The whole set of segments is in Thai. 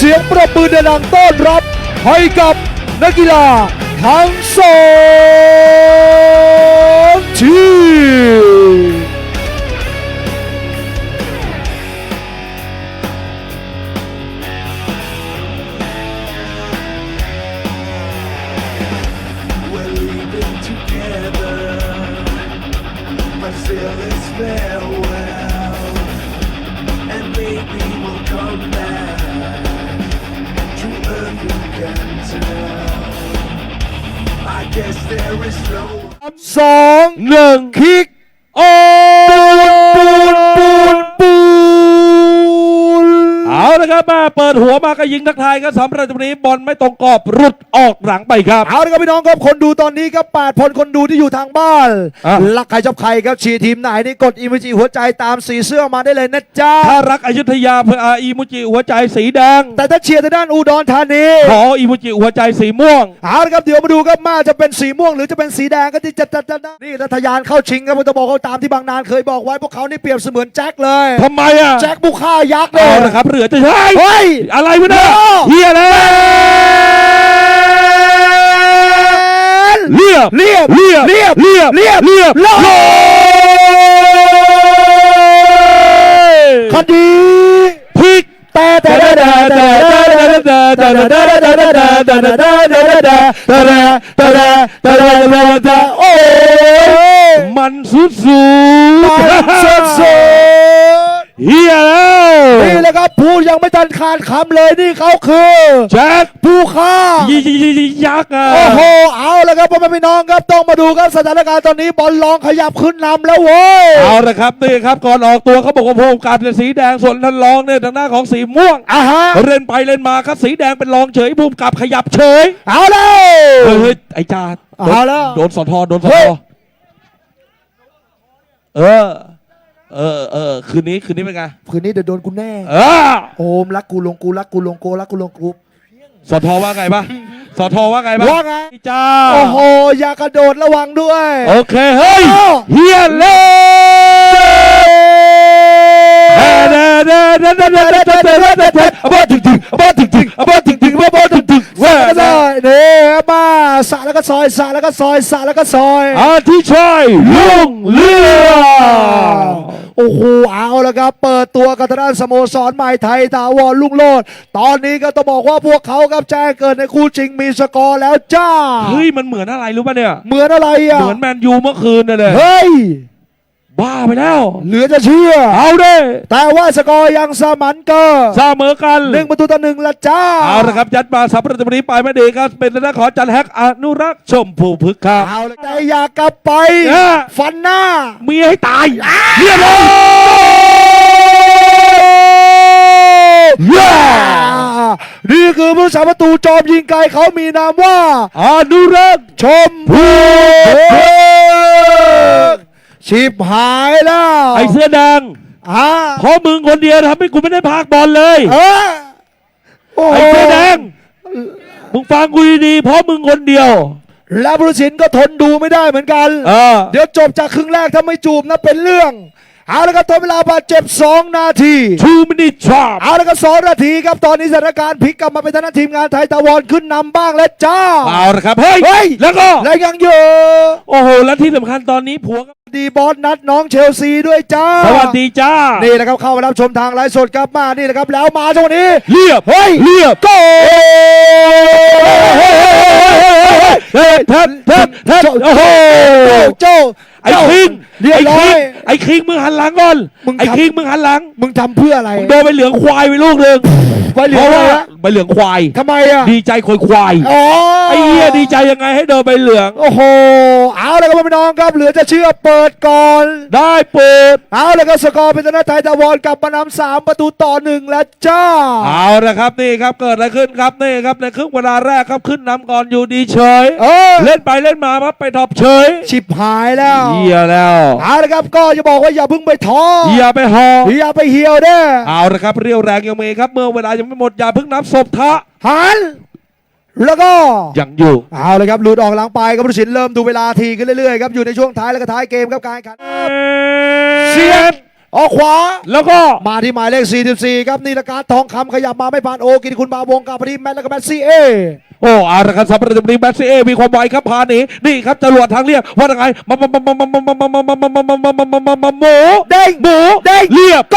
เสียงประปือดังต้อนรับให้กับนักกีฬาทั้งสองทีม maybe we'll come back. สองหนึ่งคิกโอ้ ปูนปูนปูน เอาละ ครับมาเปิดหัวมาก็ยิงทักทายกันสำหรับวันนี้บอลไม่ตรงกรอบรุดออกหลังไปครับ เอาละครับพี่น้องครับคนดูตอนนี้ครับ8คนคนดูที่อยู่ทางบ้านอะ รักใครชอบใครครับเชียร์ทีมไหนนี่กดอีเมจิหัวใจตามสีเสื้อมาได้เลยนะจ๊ะถ้ารักอยุธยาเพื่ออาอีมุจิหัวใจสีแดง แต่ถ้าเชียร์ทางด้านอุดรธานีขออีมุจิหัวใจสีม่วง เอาละครับเดี๋ยวมาดูครับมาจะเป็นสีม่วงหรือจะเป็นสีแดงก็ที่จะจะจะจะนี่รัฐยานเข้าชิงครับผมจะบอกเขาตามที่บางนานเคยบอกไว้พวกเขานี่เปรียบเสมือนแจ็คเลย ทำไมอะแจ็คบุกฆ่ายักษ์เลยเอาละครับเหลือจะใช่เฮ้ยอะไรวะเนี่ยโอ้เฮียแล้วเรียบเรียบเรียบเรียบเรียบเรียบเรียบโลคดีพลิกแต่แต่แต่แต่แต่แต่โอ้มันสุดสูงสด พูดยังไม่ทันขาดคำเลยนี่เขาคือแจ็คผู้ฆ่ายยยยักษ์อะโอ้โหเอาละครับพ่อแม่พี่น้องครับต้องมาดูครับสถานการณ์ตอนนี้บอลลองขยับขึ้นนำแล้วเว้ยเอาละครับนี่ครับก่อนออกตัวเขาบอกว่าพงการเป็นสีแดงส่วนท่านรองเนี่ยทางหน้าของสีม่วงอะฮะเล่นไปเล่นมาครับสีแดงเป็นรองเฉยภูมิกับขยับเฉย เอาแล้เฮ้วยเฮ้ยไอ้จ่าเอาแล้วโดนสอทอโดนสอเฮ้ทยอเออ เออเออคืนนี้คืนนี้เป็นไงคืนนี้เดี๋ยวโดนกูแน่ เออโอมรักกูลงกูรักกูลงโกูรักกูลงกูสอทอว่าไงบ้างสอทอว่าไงบ้างว่าไงจ้าโอ้โหอย่ากระโดดระวังด้วย โอเคเฮ้ยเฮียเล่บ้าถึงถึเบ้าถึงถึงบ้าถึงถึเบ้าบ้าถึงถึเว่าเด้เนี่ยบ้าสาแล้วก็ซอยสาเล้วก็ซอยสาแล้วก็ซอยอาทิชัยลุงเลือ โอ้โหเอาละครับ เปิดตัวกับทางด้านสโมสรใหม่ไทยตาวรลุงโลด ตอนนี้ก็ต้องบอกว่าพวกเขาครับแจ้งเกิดในคู่จริงมีสกอร์แล้วจ้า เฮ้ย มันเหมือนอะไรรู้ป่ะเนี่ย เหมือนอะไรอะ เหมือนแมนยูเมื่อคืนนั่นเลย เฮ้ย บ้าไปแล้ว เหลือจะเชื่อ เอาเด้แต่ว่าสกอร์ยังสมันเกอร์เสมอกันหนึ่งประตูต่อหนึ่งละจ้า เอาละครับยัดมาสับประตูนี้ไปไม่ดีครับ เป็นทางด้านของจันแฮกอนุรักษ์ชมพูพึกษ์ครับเอาละแต่อยากกลับไปเออฟันหน้า เมียให้ตายเรียบร้อยย่านี่คือผู้สาประตูจอมยิงไกลเขามีนามว่าอนุรักษ์ชมพู ชิบหายแล้วไอเสื้อแดงอ่าเพราะมึงคนเดียวทำให้กูไม่ได้พากบอลเลยเออโอ้โหไอเสื้อแดงมึงฟังกูดีๆเพราะมึงคนเดียว และผู้ตัดสินก็ทนดูไม่ได้เหมือนกัน เออ เดี๋ยวจบจากครึ่งแรกถ้าไม่จูบนะเป็นเรื่องเอาละครับทดเวลาบาดเจ็บ 2 นาที two minute chop เอาละครับสองนาทีครับ ตอนนี้สถานการณ์พลิกกลับมาเป็นทางด้านทีมงานไทยตะวันขึ้นนำบ้างแล้วจ้าเอาละครับเฮ้ยเฮ้ยแล้วก็ และยังเยอะ โอ้โห และที่สำคัญตอนนี้ผัวก็ ดีบอสนัดน้องเชลซีด้วยจ้าสวัสดีจ้า นี่แหละครับเข้ามารับชมทางไลฟ์สดครับมานี่แหละครับแล้วมาจังหวะนี้ เรียบเฮ้ยเรียบโกเฮ้ยแทบแทบแทบโอ้โหโจ้ไอ้คิงเรียบไอ้ร้อคิยงไอ้คิงมึงหันหลังก่อนมึงไอ้ทำคิงมึงหันหลัง มึงทำเพื่ออะไรโดนไปเหลืองควายไปลูกหนึ่งไปเหลืเพองราะอะไรว่าวะใบเหลืองควาย ทำไมอะดีใจคอยควายอ๋อไอ้เหี้ยดีใจยังไงให้เดินใบเหลือง โอ้โห เอาเลยครับพี่น้องครับ เหลือจะเชื่อเปิดก่อน ได้เปิด เอาเลยครับสกอร์เป็นธนาไทยตะวันกลับมานำสามประตูต่อหนึ่งแล้วจ้า เอาละครับนี่ครับเกิดอะไรขึ้นครับนี่ครับในครึ่งเวลาแรกครับขึ้นนำก่อนอยู่ดีเฉยเออ เล่นไปเล่นมาปั๊บไปท็อปเฉยชิบหายแล้วเหี้ยแล้วเอาเลยครับก็จะบอกว่าอย่าเพิ่งไปท้ออย่าไปหออย่าไปเหี่ยวเด้อเอาละครับเรียวแรงยังมีครับเมื่อเวลายังไม่หมดอย่าเพิ่งนับศพทะหันแล้วก็ยังอยู่ เอาเลยครับหลุดออกหลังไปครับผู้ตัดสินเริ่มดูเวลาทีขึ้นเรื่อยๆครับอยู่ในช่วงท้ายแล้วก็ท้ายเกมครับการแข่งขันเสีเสียยบบออกขวาแล้วก็มาที่หมายเลข 44 ครับนี่ละการทองคำขยับมาไม่ผ่านโอกินคุณบาวงกับพอดีแมทแล้วก็แมทซีเอโอ้อาร์คันสำหรับนี้แบทซีเอมีความไวครับพาหนีนี่ครับจรวดทางเรียบว่ายังไงมามามามามามามามามามามามามามามามาหมูเด้งหมูเด้งเรียบโก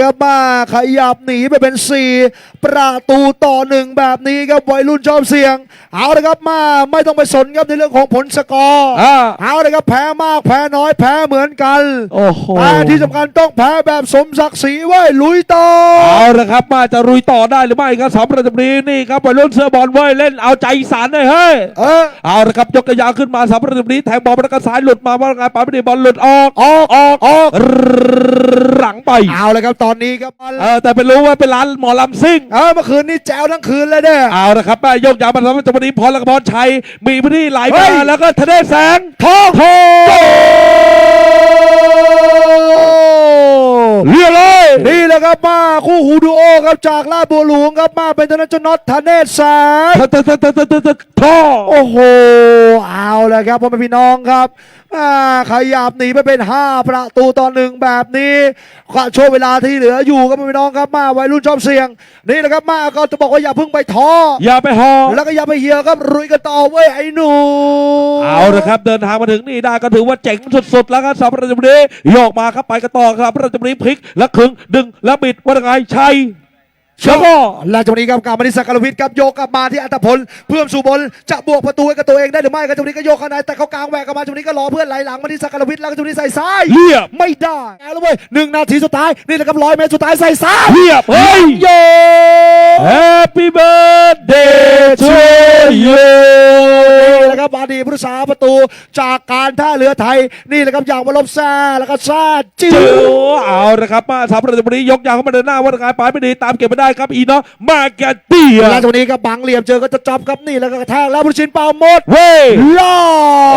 ครับมาขยับหนีไปเป็น 4 ประตูต่อหนึ่งแบบนี้ครับวัยรุ่นชอบเสียง เอาเลยครับมาไม่ต้องไปสนครับในเรื่องของผลสกอร์อ่าเอาเลยครับแพ้มากแพ้น้อยแพ้เหมือนกันโอ้โหแต่ที่สำคัญต้องแพ้แบบสมศักดิ์ศรีไว้ยลุยต่อเอาละครับมาจะรุยต่อได้หรือไม่ครับสำหรับนี้นี่ครับวัยรุ่นเสื้อบอลเว้ยเล่นเอาใจอีสานเลยเฮ้ยเออเอาละครับยกกระยางขึ้นมาสำหรับนี้แทงบอลแล้วก็สายหลุดมาว่าไงปาไม่ได้บอลหลุดออกออกออกออกหลังไปเอาเลยครับตอนนี้ครับเออแต่เป็นรู้ว่าเป็นร้านหมอลำซิ่งเออเมื่อคืนนี้แจ๋วทั้งคืนเลยเนี่ยเอาละครับแม่ยกยาวมาสำหรับจังหวะนี้พรและก็พรชัย มีพื้นที่ไหลเฮ้มายแล้วก็ทะเลแสงทองโทเรียบเลยนี่แหละครับมาคู่หูดูโอครับจากลาดบัวหลวงครับมาเป็นธนจน็อตธเนศแสงทะทะทะทะทะทะทะท่อโอ้โหเอาเลยครับพ่อแม่พี่น้องครับอ่าขยับหนีไปเป็น 5 ประตูต่อหนึ่งแบบนี้ก็ช่วงเวลาที่เหลืออยู่ครับพ่อแม่พี่น้องครับมาวัยรุ่นชอบเสี่ยง นี่แหละครับมาก็จะบอกว่าอย่าเพิ่งไปท้ออย่าไปหอแล้วก็อย่าไปเหี่ยวครับรุยกันต่อเว้ยไอ้หนูเอาละครับเดินทางมาถึงนี่ได้ก็ถือว่าเจ๋งสุดๆ แล้วครับสำหรับจังหวะนี้โยกมาครับไปกันต่อครับสำหรับจังหวะนี้พลิกแล้วขึงดึงแล้วบิดว่ายังไงชัย แล้วก็และจังหวะนี้ครับกลับมาที่สักการวิทย์ครับโยกกลับมาที่อัตพลเพื่อมสู่บนจะบวกประตูให้กับตัวเองได้หรือไม่ครับจังหวะนี้ก็โยกเข้าในแต่เขากลางแหวกกลับมาจังหวะนี้ก็รอเพื่อนไหลหลังมาที่สักการวิทย์แล้วก็จังหวะนี้ใส่ซ้ายเรียบไม่ได้แล้วเว้ยหนึ่งนาทีสุดท้ายนี่แหละครับร้อยเมตรสุดท้ายใส่ซ้ายเรียบเฮ้ยโย Happy birthday to you นี่แหละครับอ ดีตผู้รักษาประตู จากการท่าเรือไทยนี่แหละครับอย่างวลบแซ่แล้วก็แซ่จิ้เจวอเอาละครับมาสามประตูนี้ยกยาวเข้ามาเดินหน้าว่าทางไปไม่ดีตามเก็บไม่ได้ครับอีเนาะมาแกเตียแล้วจังหวะนี้ก็บังเหลี่ยมเจอก็จะจับครับนี่แล้วก็กระแทกแล้วผู้ชินเป่าหมดเว้ยล่อ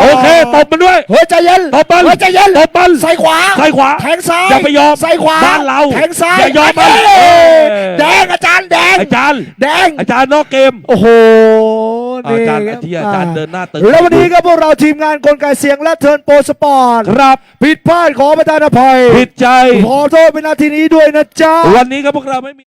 โอเคตบมันด้วยเฮ้ยใจเย็นตบมันเฮ้ยใจเย็นตบมันใส่ขวาใส่ขวาแทงซ้ายอย่าไปยอมใส่ขวาบ้านเราแทงซ้ายอย่ายอมมันเอ้ยเออแดงอาจารย์แดงอาจารย์แดงอาจารย์นอกเกมโอ้โห อาจารย์นี่คบที่อาจารย์เดินหน้าตึกแล้ววันนี้ก็พวกเราทีมงานกลไกเสียงและเทิร์นโปรสปอร์ตครับ ผิดพลาดขอประทานอภัย ผิดใจ ขอโทษเป็นนาทีนี้ด้วยนะจ๊ะ วันนี้ครับพวกเราไม่มี